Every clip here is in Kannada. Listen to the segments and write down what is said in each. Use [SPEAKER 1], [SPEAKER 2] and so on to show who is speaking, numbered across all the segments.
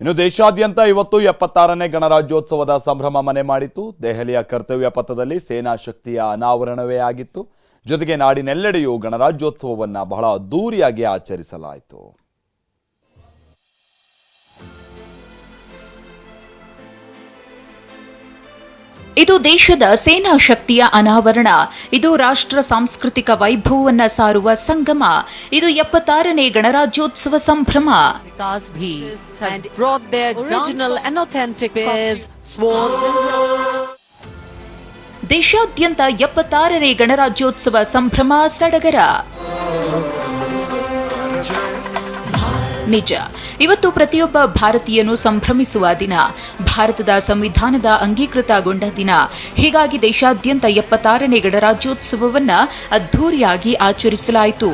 [SPEAKER 1] ಇನ್ನು ದೇಶಾದ್ಯಂತ ಇವತ್ತು ಎಪ್ಪತ್ತಾರನೇ ಗಣರಾಜ್ಯೋತ್ಸವದ ಸಂಭ್ರಮ ಮನೆ ಮಾಡಿತ್ತು. ದೆಹಲಿಯ ಕರ್ತವ್ಯ ಪಥದಲ್ಲಿ ಸೇನಾ ಶಕ್ತಿಯ ಅನಾವರಣವೇ ಆಗಿತ್ತು. ಜೊತೆಗೆ ನಾಡಿನೆಲ್ಲೆಡೆಯೂ ಗಣರಾಜ್ಯೋತ್ಸವವನ್ನು ಬಹಳ ಅದ್ದೂರಿಯಾಗಿ ಆಚರಿಸಲಾಯಿತು.
[SPEAKER 2] ಇದು ದೇಶದ ಸೇನಾ ಶಕ್ತಿಯ ಅನಾವರಣ. ಇದು ರಾಷ್ಟ್ರ ಸಾಂಸ್ಕೃತಿಕ ವೈಭವವನ್ನ ಸಾರುವ ಸಂಗಮ. ಇದು ಎಪ್ಪತ್ತಾರನೇ ಗಣರಾಜ್ಯೋತ್ಸವ ಸಂಭ್ರಮ. ದೇಶಾದ್ಯಂತ ಎಪ್ಪತ್ತಾರನೇ ಗಣರಾಜ್ಯೋತ್ಸವ ಸಂಭ್ರಮ ಸಡಗರ. ನಿಜ ಇವತ್ತು ಪ್ರತಿಯೊಬ್ಬ ಭಾರತೀಯನು ಸಂಭ್ರಮಿಸುವ ದಿನ. ಭಾರತದ ಸಂವಿಧಾನದ ಅಂಗೀಕೃತಗೊಂಡ ದಿನ. ಹೀಗಾಗಿ ದೇಶಾದ್ಯಂತ ಎಪ್ಪತ್ತಾರನೇ ಗಣರಾಜ್ಯೋತ್ಸವವನ್ನು ಅದ್ಧೂರಿಯಾಗಿ ಆಚರಿಸಲಾಯಿತು.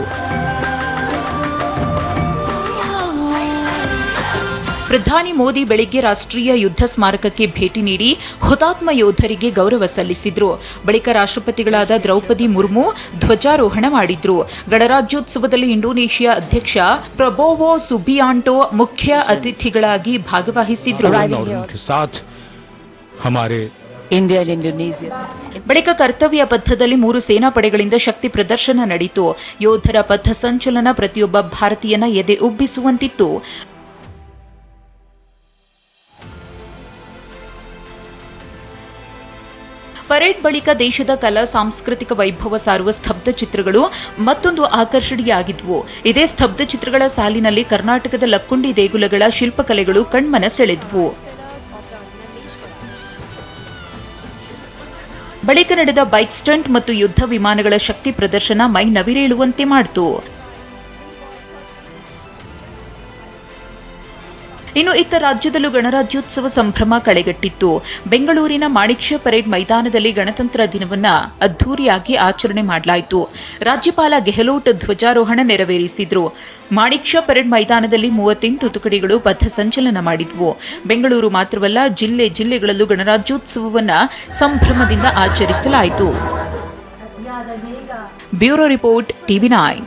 [SPEAKER 2] ಪ್ರಧಾನಿ ಮೋದಿ ಬೆಳಿಗ್ಗೆ ರಾಷ್ಟ್ರೀಯ ಯುದ್ಧ ಸ್ಮಾರಕಕ್ಕೆ ಭೇಟಿ ನೀಡಿ ಹುತಾತ್ಮ ಯೋಧರಿಗೆ ಗೌರವ ಸಲ್ಲಿಸಿದ್ರು. ಬಳಿಕ ರಾಷ್ಟ್ರಪತಿಗಳಾದ ದ್ರೌಪದಿ ಮುರ್ಮು ಧ್ವಜಾರೋಹಣ ಮಾಡಿದ್ರು. ಗಣರಾಜ್ಯೋತ್ಸವದಲ್ಲಿ ಇಂಡೋನೇಷ್ಯಾ ಅಧ್ಯಕ್ಷ ಪ್ರಬೋವೋ ಸುಬಿಯಾಂಟೋ ಮುಖ್ಯ ಅತಿಥಿಗಳಾಗಿ ಭಾಗವಹಿಸಿದ್ರು. ಬಳಿಕ ಕರ್ತವ್ಯ ಪಥದಲ್ಲಿ ಮೂರು ಸೇನಾ ಪಡೆಗಳಿಂದ ಶಕ್ತಿ ಪ್ರದರ್ಶನ ನಡೆಯಿತು ಯೋಧರ ಪಥ ಸಂಚಲನ ಪ್ರತಿಯೊಬ್ಬ ಭಾರತೀಯನ ಎದೆ ಉಬ್ಬಿಸುವಂತಿತ್ತು. ಪರೇಡ್ ಬಳಿಕ ದೇಶದ ಕಲಾ, ಸಾಂಸ್ಕೃತಿಕ ವೈಭವ ಸಾರುವ ಸ್ತಬ್ಧ ಚಿತ್ರಗಳು ಮತ್ತೊಂದು ಆಕರ್ಷಣೆಯಾಗಿದ್ವು. ಇದೇ ಸ್ತಬ್ಧ ಚಿತ್ರಗಳ ಸಾಲಿನಲ್ಲಿ ಕರ್ನಾಟಕದ ಲಕ್ಕುಂಡಿ ದೇಗುಲಗಳ ಶಿಲ್ಪಕಲೆಗಳು ಕಣ್ಮನ ಸೆಳೆದ್ವು ಬಳಿಕ ನಡೆದ ಬೈಕ್ ಸ್ಟಂಟ್ ಮತ್ತು ಯುದ್ಧ ವಿಮಾನಗಳ ಶಕ್ತಿ ಪ್ರದರ್ಶನ ಮೈ ನವಿರೇಳುವಂತೆ ಮಾಡಿತು. ಇನ್ನು ಇತ್ತ ರಾಜ್ಯದಲ್ಲೂ ಗಣರಾಜ್ಯೋತ್ಸವ ಸಂಭ್ರಮ ಕಳೆಗಟ್ಟಿತ್ತು. ಬೆಂಗಳೂರಿನ ಮಾಣಿಕ್ಯ ಪರೇಡ್ ಮೈದಾನದಲ್ಲಿ ಗಣತಂತ್ರ ದಿನವನ್ನ ಅದ್ದೂರಿಯಾಗಿ ಆಚರಣೆ ಮಾಡಲಾಯಿತು. ರಾಜ್ಯಪಾಲ ಗೆಹ್ಲೋಟ್ ಧ್ವಜಾರೋಹಣ ನೆರವೇರಿಸಿದ್ರು. ಮಾಣಿಕ್ಯ ಪರೇಡ್ ಮೈದಾನದಲ್ಲಿ ಮೂವತ್ತೆಂಟು ತುಕಡಿಗಳು ಪಥ ಸಂಚಲನ ಮಾಡಿದ್ವು. ಬೆಂಗಳೂರು ಮಾತ್ರವಲ್ಲ, ಜಿಲ್ಲೆ ಜಿಲ್ಲೆಗಳಲ್ಲೂ ಗಣರಾಜ್ಯೋತ್ಸವವನ್ನ ಸಂಭ್ರಮದಿಂದ ಆಚರಿಸಲಾಯಿತು. Bureau report TV nine.